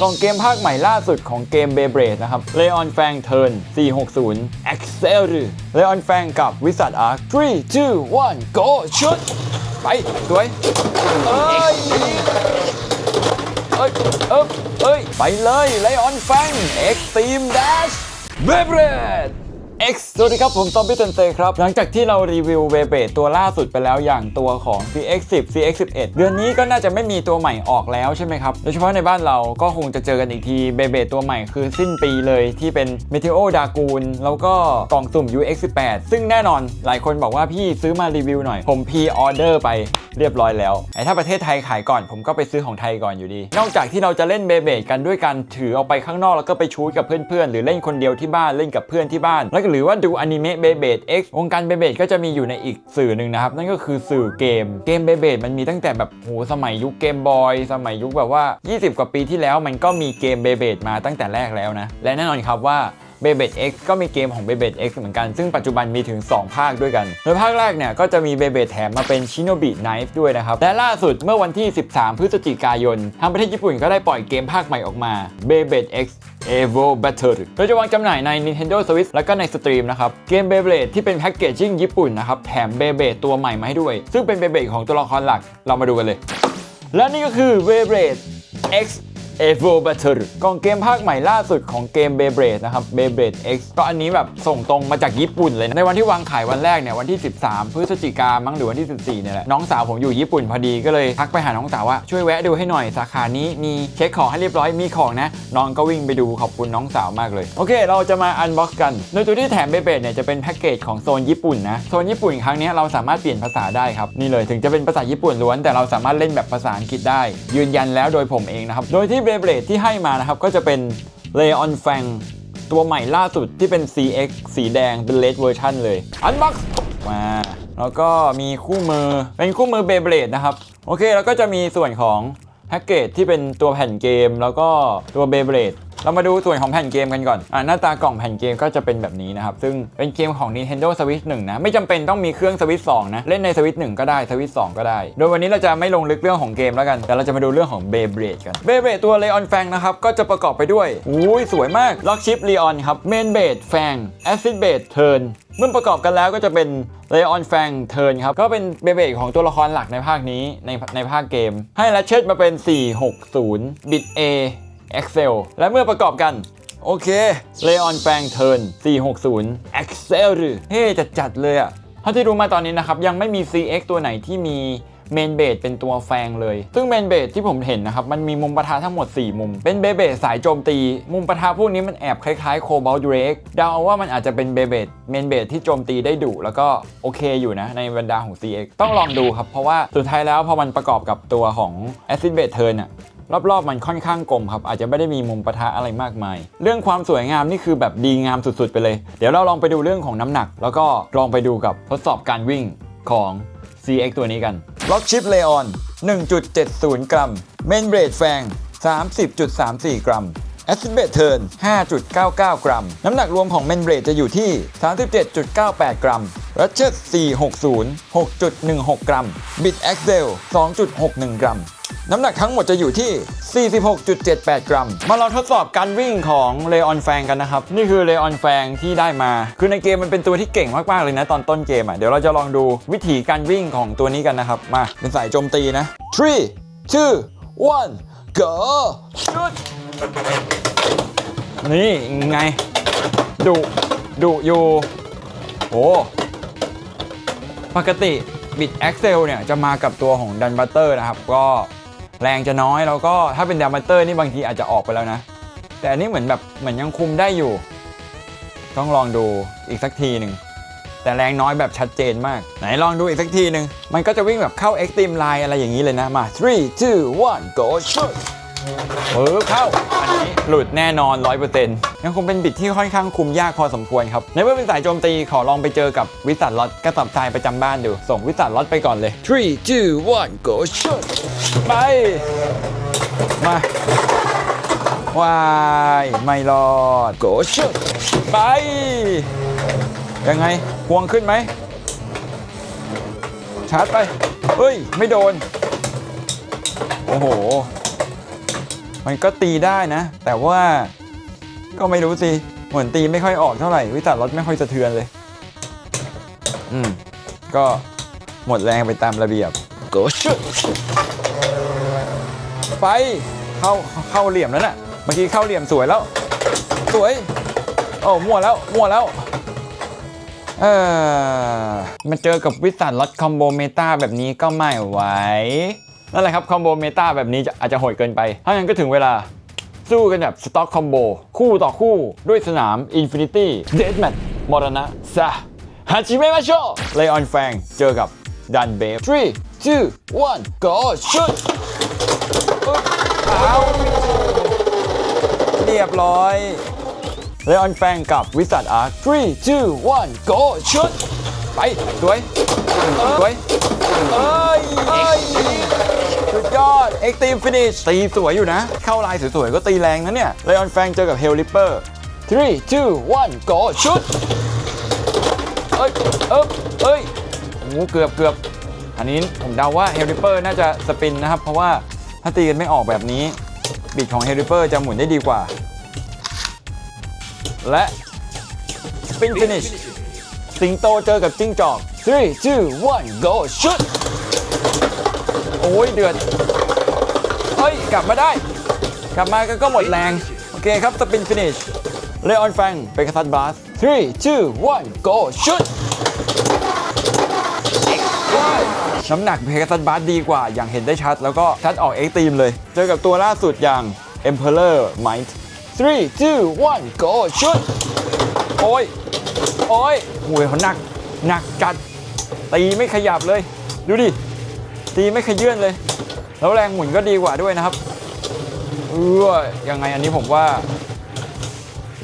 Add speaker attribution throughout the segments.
Speaker 1: กล่องเกมภาคใหม่ล่าสุดของเกม Beyblade นะครับ Leon Fang Turn 460 Excel Leon Fang กับวิสัท Arc 3 2 1 go shoot ไป สวยเอ้ยเอ้ย เอ้ย เอ้ย ไปเลย Leon Fang Extreme Dash Beyblade X สวัสดีครับ ผมตอมพี่เซนเซครับ หลังจากที่เรารีวิวเบเบตัวล่าสุดไปแล้วอย่างตัวของ CX10 CX11 เดือนนี้ก็น่าจะไม่มีตัวใหม่ออกแล้วใช่ไหมครับ โดยเฉพาะในบ้านเราก็คงจะเจอกันอีกทีเบเบตัวใหม่คือสิ้นปีเลยที่เป็น Meteo d a g o o n แล้วก็กล่องสุ่ม UX18 ซึ่งแน่นอนหลายคนบอกว่าพี่ซื้อมารีวิวหน่อย ผมพ r ออเดอร์ไปเรียบร้อยแล้วไอ้ถ้าประเทศไทยขายก่อน ผมก็ไปซื้อของไทยก่อนอยู่ดี นอกจากที่เราจะเล่นเบเบกันด้วยการถือออกไปข้างนอกแล้วก็ไปชูดกับเพื่อนๆหรือเล่นคนเดียวที่บ้านเล่นกับเพื่อนที่บ้านแล้วก็หรือว่าดูอนิเมะเบเบดเอ็กวงการเบเบดก็จะมีอยู่ในอีกสื่อหนึ่งนะครับ นั่นก็คือสื่อเกมเกมเบเบดมันมีตั้งแต่แบบโหสมัยยุคเกมบอยสมัยยุคแบบว่า 20 กว่าปีที่แล้วมันก็มีเกมเบเบดมาตั้งแต่แรกแล้วนะและแน่นอนครับว่า b e b l a d X ก็มีเกมของ b e b l a d X เหมือนกัน ซึ่งปัจจุบันมีถึง 2 ภาคด้วยกัน โดยภาคแรกเนี่ยก็จะมี b e b l a d แถมมาเป็น Shinobi Knife ด้วยนะครับ และล่าสุดเมื่อวันที่ 13 พฤศจิกายน ทางประเทศญี่ปุ่นก็ได้ปล่อยเกมภาคใหม่ออกมา b e b l a d X Evo Battle โดยจะวางจำหน่ายใน Nintendo Switch และก็ในสตรีมนะครับ เกม Beyblade ที่เป็นแพ็กเกจจิ้งญี่ปุ่นนะครับ แถม Beyblade ตัวใหม่มาให้ด้วย ซึ่งเป็น Beyblade ของตัวละครหลัก เรามาดูกันเลย และนี่ก็คือ Beyblade X Evo Battle กล่องเกมภาคใหม่ล่าสุดของเกม Beyblade นะครับ Beyblade X ก็อันนี้แบบส่งตรงมาจากญี่ปุ่นเลย ในวันที่วางขายวันแรกเนี่ยวันที่ 13 พฤศจิกามั้งหรือวันที่ 14เนี่ยแหละน้องสาวผมอยู่ญี่ปุ่นพอดีก็เลยทักไปหาน้องสาวว่าช่วยแวะดูให้หน่อยสาขานี้มีเช็คของให้เรียบร้อยมีของนะน้องก็วิ่งไปดูขอบคุณน้องสาวมากเลย โอเค เราจะมาอันบ็อกซ์กันโดยตัวที่แถม Beyblade เนี่ยจะเป็นแพ็กเกจของโซนญี่ปุ่นนะโซนญี่ปุ่นครั้งนี้เราสามารถเปลี่ยนภาษาได้ครับนี่เลยถึงจะเป็นภาษาญี่ปุ่นล้วนแต่เราสามารถเล่นแบบภาษาอังกฤษได้ ยืนยันแล้วโดยผมเองนะครับโดยที่เบรดที่ให้มานะครับ ก็จะเป็น Leon Fang ตัวใหม่ล่าสุดที่เป็น CX สีแดงเป็นเลดเวอร์ชันเลย อันบ็อกซ์มาแล้วก็มีคู่มือเป็นคู่มือเบเบลดนะครับ โอเค แล้วก็จะมีส่วนของแพ็กเกจที่เป็นตัวแผ่นเกม แล้วก็ตัวเบเบลด เรามาดูส่วนของแผ่นเกมกันก่อนอ่าหน้าตากล่องแผ่นเกมก็จะเป็นแบบนี้นะครับ ซึ่งเป็นเกมของ Nintendo Switch 1นะ ไม่จำเป็นต้องมีเครื่อง Switch 2นะ เล่นใน Switch 1ก็ได้ Switch 2 ก็ได้ โดยวันนี้เราจะไม่ลงลึกเรื่องของเกมแล้วกัน แต่เราจะมาดูเรื่องของ Beyblade กัน Beyblade ตัว Leon Fang นะครับ ก็จะประกอบไปด้วยอุ้ยสวยมาก Lock Chip Leon ครับ Main Blade Fang Acid Blade Turn เมื่อประกอบกันแล้วก็จะเป็น Leon Fang Turn ครับ ก็เป็นเบเบของตัวละครหลักในภาคนี้ในในภาคเกม ให้ Ratchet มาเป็น 460 Bit A Excel และเมื่อประกอบกันโอเค Leon Fang Turn 460 Excel เฮ้จัดจัดๆเลยอะเท่าที่รู้มาตอนนี้นะครับ ยังไม่มี CX ตัวไหนที่มีเมนเบดเป็นตัวแฟงเลย ซึ่งเมนเบดที่ผมเห็นนะครับ มันมีมุมปะทะทั้งหมด 4 มุม เป็นเบเบดสายโจมตี มุมปะทะพวกนี้มันแอบคล้ายๆโคบอลเดรกเดาว่ามันอาจจะเป็นเบเบดเมนเบดที่โจมตีได้ดุแล้วก็โอเคอยู่นะ ในบรรดาของ CX ต้องลองดูครับ เพราะว่าสุดท้ายแล้วพอมันประกอบกับตัวของ Acid b a d Turn อะ รอบๆมันค่อนข้างกลมครับอาจจะไม่ได้มีมุมปะทะอะไรมากมาย เรื่องความสวยงามนี่คือแบบดีงามสุดๆ ไปเลย เดี๋ยวเราลองไปดูเรื่องของน้ำหนัก แล้วก็ลองไปดูกับทดสอบการวิ่งของ CX ตัวนี้กันล็อกชิปเลออน1.70 กรัม เมนเบรดแฟง 30.34 กรัมแอสซิเบตเทิร์น5.99 กรัม น้ำหนักรวมของเมนเบรดจะอยู่ที่ 37.98 กรัมรัชเชต460 6.16 กรัม บิดแอ็กเซล 2.61 กรัม น้ำหนักทั้งหมดจะอยู่ที่ 46.78 กรัม มาลองทดสอบการวิ่งของเลออนแฟงกันนะครับ นี่คือเลออนแฟงที่ได้มา คือในเกมมันเป็นตัวที่เก่งมากๆเลยนะตอนต้นเกมอะ เดี๋ยวเราจะลองดูวิธีการวิ่งของตัวนี้กันนะครับ มาเป็นสายโจมตีนะ three two one go shoot นี่ไง ดุดุอยู่โอ้ปกติบิด Axel เนี่ยจะมากับตัวของดันบัตเตอร์นะครับ ก็ แรงจะน้อยแล้วก็ถ้าเป็นดามาเตอร์นี่บางทีอาจจะออกไปแล้วนะ แต่อันนี้เหมือนแบบเหมือนยังคุมได้อยู่ ต้องลองดูอีกสักทีหนึ่งแต่แรงน้อยแบบชัดเจนมาก ไหนลองดูอีกสักทีหนึ่งมันก็จะวิ่งแบบเข้าเอ็กซ์ตรีมไลน์อะไรอย่างนี้เลยนะมา 3 2 1 go shoot ปึ๊บเข้า อันนี้หลุดแน่นอน 100%ยังคงเป็นบิดที่ค่อนข้างคุมยากพอสมควรครับ ในเมื่อเป็นสายโจมตีขอลองไปเจอกับวิสัทล็อตกระสับทรายประจำบ้านดู ส่งวิสัทล็อตไปก่อนเลย3 2 1 go shoot ไป มาวายไม่รอด go shoot ไป ยังไงพวงขึ้นไหมชาร์จไปเฮ้ย ไม่โดน โอ้โห มันก็ตีได้นะ แต่ว่าก็ไม่รู้สิเหมือนตีไม่ค่อยออกเท่าไหร่วิสัทรถไม่ค่อยสะเทือนเลย อืม ก็หมดแรงไปตามระเบียบโกชุดไปเข้าเข้าเหลี่ยมแล้วน่ะเมื่อกี้เข้าเหลี่ยมสวยแล้ว สวยโอ้มั่วแล้วมั่วแล้วเออมาเจอกับวิสัทรถคอมโบเมตาแบบนี้ก็ไม่ไหว นั่นแหละครับคอมโบเมตาแบบนี้อาจจะโหดเกินไป ถ้างั้นก็ถึงเวลาสู้กันแบบสต็อกคอมโบคู่ต่อคู่ด้วยสนาม Infinity Deathmatch มรณะซะฮาจิเมะมาโชเลออนแฟงเจอกับดันเบฟ3 2 1 go shoot เอาเรียบร้อยเลออนแฟงกับวิสัทอาร์3 2 1 go shoot ไปสวยสวยเอ้ยเอ้ยสุดยอด Extreme Finish ตีสวยอยู่นะ เข้าลายสวยๆ ก็ตีแรงนะเนี่ยเลออนแฟงเจอกับเฮลลิปเปอร์3 2 1 go shoot เอ้ยเอ้ยเอ้ยโอ้โหเกือบเกือบอันนี้ผมเดาว่าเฮลลิปเปอร์น่าจะสปินนะครับ เพราะว่าถ้าตีกันไม่ออกแบบนี้ บิดของเฮลลิปเปอร์จะหมุนได้ดีกว่า และสปินฟินิช สิงโตเจอกับจิ้งจอก3 2 1 go shoot โอ้ยเดือด เฮ้ย กลับมาได้ กลับมาก็ก็หมดแรง โอเคครับสปินฟินิชเลออนแฟงเปก a ซัสบาส3 2 1 go shoot น้ำหนักเพก a ซัสบาสดีกว่าอย่างเห็นได้ชัด แล้วก็ชัดออกเอ็กตีมเลย เจอกับตัวล่าสุดอย่าง Emperor Might 3 2 1 go shoot โอ้ย โอ้ยหวยเขาหนัก หนักจัด ตีไม่ขยับเลย ดูดิ ตีไม่ขยื่นเลย แล้วแรงหมุนก็ดีกว่าด้วยนะครับ เออยังไงอันนี้ผมว่า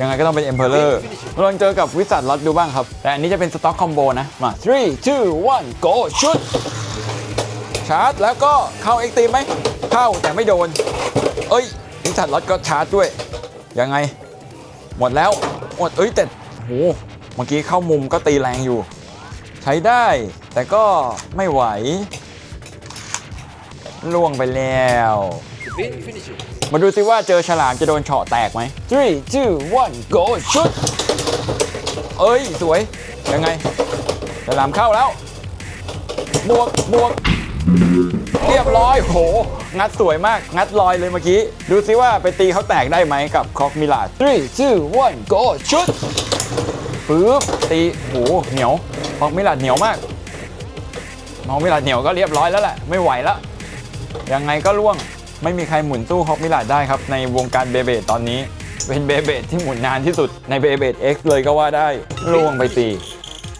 Speaker 1: ยังไงก็ต้องเป็น Emperor ลองเจอกับวิสัทล็อตดูบ้างครับ แต่อันนี้จะเป็นสต็อกคอมโบนะ มา3 2 1 go shoot ชาร์จแล้วก็เข้าเอ็กตีไหม เข้าแต่ไม่โดน เอ้ยวิสัทล็อตก็ชาร์จด้วย ยังไง หมดแล้ว หมด เอ้ยแต่โห เมื่อกี้เข้ามุมก็ตีแรงอยู่ ใช้ได้ แต่ก็ไม่ไหว ล่วงไปแล้ว มาดูซิว่าเจอฉลามจะโดนเฉาะแตกไหม3 2 1 go shoot เอ้ย สวย ยังไงฉลามเข้าแล้ว บวกบวกเรียบร้อยโห งัดสวยมาก งัดลอยเลยเมื่อกี้ ดูซิว่าไปตีเขาแตกได้ไหมกับคอกมิลาด3 2 1 go shoot ปึ๊บตีโหเหนียวคอกมิลาดเหนียวมากคอกมิลาดเหนียวก็เรียบร้อยแล้วแหละไม่ไหวแล้วยังไงก็ล่วงไม่มีใครหมุนตู้ฮอกมิลาดได้ครับ ในวงการเบเบดตอนนี้ เป็นเบเบดที่หมุนนานที่สุดในเบเบด X เลยก็ว่าได้ล่วงไปตี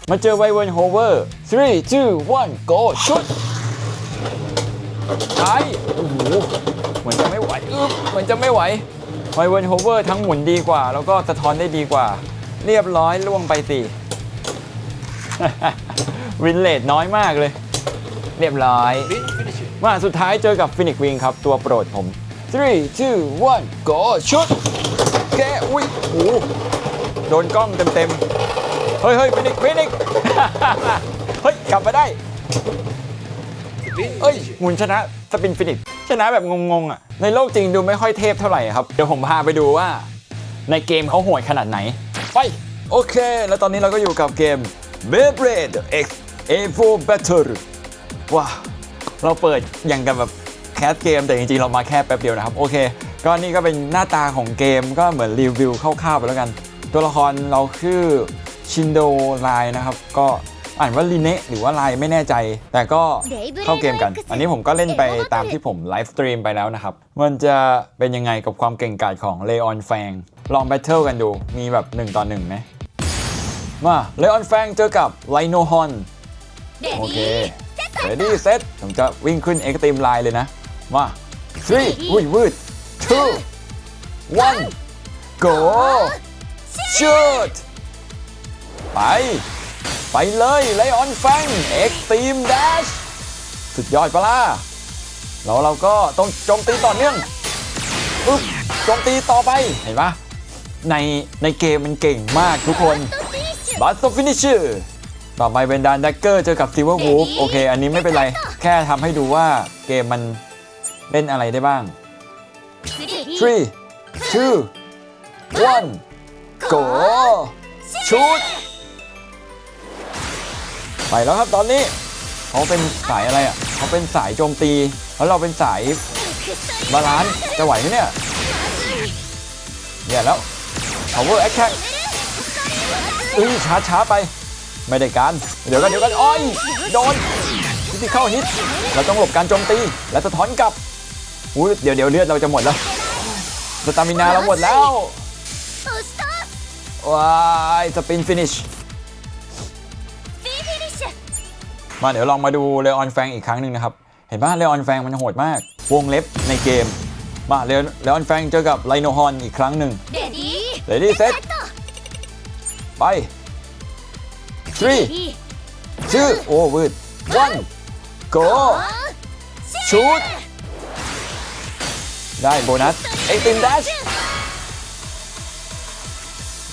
Speaker 1: มาเจอไวเวิร์นโฮเวอร์3 2 1 go shoot ใช่โอ้โหเหมือนจะไม่ไหวอึ๊บเหมือนจะไม่ไหวไวเวิร์นโฮเวอร์ทั้งหมุนดีกว่า แล้วก็สะท้อนได้ดีกว่า เรียบร้อยล่วงไปตีวินเลดน้อยมากเลย เรียบร้อย มาสุดท้ายเจอกับฟินิกวิงครับ ตัวโปรดผม 3 2 1 go shoot แกอุ้ยโอ้โหโดนกล้องเต็มๆ เฮ้ยเฮ้ยฟินิกฟินิกเฮ้ย กลับมาได้ เอ้ยหมุนชนะสปินฟินิกชนะแบบงงๆอะในโลกจริงดูไม่ค่อยเทพเท่าไหร่ครับ เดี๋ยวผมพาไปดูว่า ในเกมเขาโหดขนาดไหน ไป โอเค แล้วตอนนี้เราก็อยู่กับเกม Beyblade X A4 Battle ว้าวเราเปิดอย่างกับแบบแคสเกม แต่จริงๆ เรามาแค่แป๊บเดียวนะครับ โอเค ก็นี่ก็เป็นหน้าตาของเกมก็เหมือนรีวิวคร่าวๆไปแล้วกัน ตัวละครเราคือชินโดไลนะครับ ก็อ่านว่าลีเนะหรือว่าไลไม่แน่ใจ แต่ก็เข้าเกมกัน อันนี้ผมก็เล่นไปตามที่ผมไลฟ์สตรีมไปแล้วนะครับ มันจะเป็นยังไงกับความเก่งกาจของเลออนแฟง ลองแบทเทิลกันดู มีแบบ 1 ต่อ1ไหมมาเลออนแฟงเจอกับไลโนฮอนโอเค ready set ผมจะวิ่งขึ้น extreme line เลยนะ มา three อุ้ยวืด two one go shoot ไป ไปเลยไลออนแฟง extreme dash สุดยอดปะล่ะแล้วเราก็ต้องโจมตีต่อเนื่องปึ๊บโจมตีต่อไปเห็นปะ ในในเกมมันเก่งมากทุกคนบัตต์ฟินิชเชอร์ต่อไปเป็นดานดักเกอร์เจอกับซิ l เวอร์วูฟโอเค อันนี้ไม่เป็นไร แค่ทำให้ดูว่าเกมมันเล่นอะไรได้บ้าง three two one go ชุดไปแล้วครับตอนนี้ เขาเป็นสายอะไรอะ เขาเป็นสายโจมตี แล้วเราเป็นสายบาลานซ์จะไหวไหมเนี่ยเนี่ยแล้ว power attack เอ้ยช้าๆไป ไม่ได้การ เดี๋ยวกันเดี๋ยวกันอ้อยโดนพิธีเข้าฮิตเราต้องหลบการโจมตี และสะท้อนกลับอุ้เดี๋ยวเดี๋ยวเลือดเราจะหมดแล้วสตามินาเราหมดแล้วว้ายสปินฟินิชมาเดี๋ยวลองมาดูเลออนแฟงอีกครั้งหนึ่งนะครับ เห็นป่ะเลออนแฟงมันโหดมาก วงเล็บในเกม มาเลออนแฟงเจอกับไลโนฮอนอีกครั้งหนึ่ง เลดี้เซ็ตไป three โอ้วืด one go ชูดได้โบนัสเอ็กติมแดช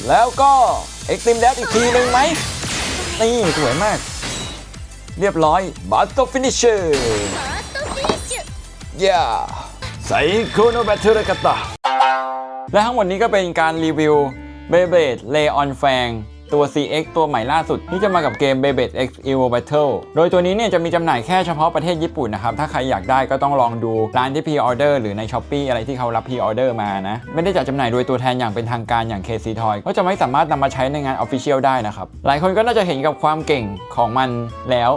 Speaker 1: แล้วก็เอ็กติมแดชอีกทีหนึ่งไหมนี่สวยมาก เรียบร้อยบัตเตอร์ฟินิชเชอร์ย่าไซโคโนแบตเทอร์กต่อ และทั้งหมดนี้ก็เป็นการรีวิว Beyblade Leon Fang ตัว CX ตัวใหม่ล่าสุด ที่จะมากับเกม Beyblade X Evo Battle โดยตัวนี้เนี่ยจะมีจำหน่ายแค่เฉพาะประเทศญี่ปุ่นนะครับ ถ้าใครอยากได้ก็ต้องลองดูร้านที่ Pre-order หรือใน s h อ p e e อะไรที่เขารับ Pre-order มานะ ไม่ได้จัดจำหน่ายโดยตัวแทนอย่างเป็นทางการอย่าง KC Toy ก็จะไม่สามารถนำมาใช้ในงาน Official ได้นะครับ หลายคนก็น่าจะเห็นกับความเก่งของมันแล้ว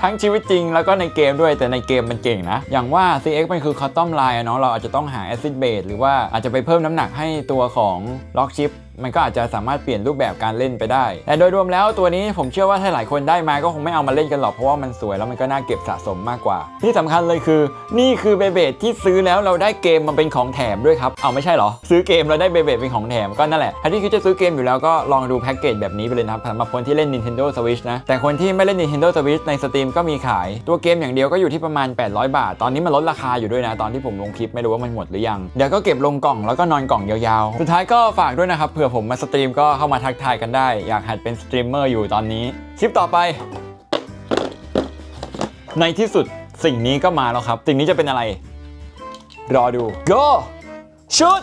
Speaker 1: ทั้งชีวิตจริงแล้วก็ในเกมด้วยแต่ในเกมมันเก่งนะ อย่างว่า CX มันคือ Custom Line อะเนาะเราอาจจะต้องหา Acid Base หรือว่าอาจจะไปเพิ่มน้ำหนักให้ตัวของ Lock Chip มันก็อาจจะสามารถเปลี่ยนรูปแบบการเล่นไปได้ แต่โดยรวมแล้วตัวนี้ผมเชื่อว่าถ้าหลายคนได้มาก็คงไม่เอามาเล่นกันหรอกเพราะว่ามันสวยแล้วมันก็น่าเก็บสะสมมากกว่า ที่สำคัญเลยคือ นี่คือเบเบดที่ซื้อแล้วเราได้เกมมันเป็นของแถมด้วยครับเอาไม่ใช่เหรอ ซื้อเกมเราได้เบเบดเป็นของแถมก็นั่นแหละถ้าที่คิดจะซื้อเกมอยู่แล้วก็ลองดูแพ็กเกจแบบนี้ไปเลยนะครับสำหรับคนที่เล่น Nintendo Switch นะแต่คนที่ไม่เล่น Nintendo Switch ใน Steam ก็มีขายตัวเกมอย่างเดียวก็อยู่ที่ประมาณ 800 บาท ตอนนี้มันลดราคาอยู่ด้วยนะตอนที่ผมลงคลิปไม่รู้ว่ามันหมดหรือยังเดี๋ยวก็เก็บลงกล่องแล้วก็นอนกล่องยาวๆ สุดท้ายก็ฝากด้วยนะครับเผื่อผมมาสตรีมก็เข้ามาทักทายกันได้ อยากหัดเป็นสตรีมเมอร์อยู่ตอนนี้ คลิปต่อไป ในที่สุดสิ่งนี้ก็มาแล้วครับ สิ่งนี้จะเป็นอะไร รอดู go shoot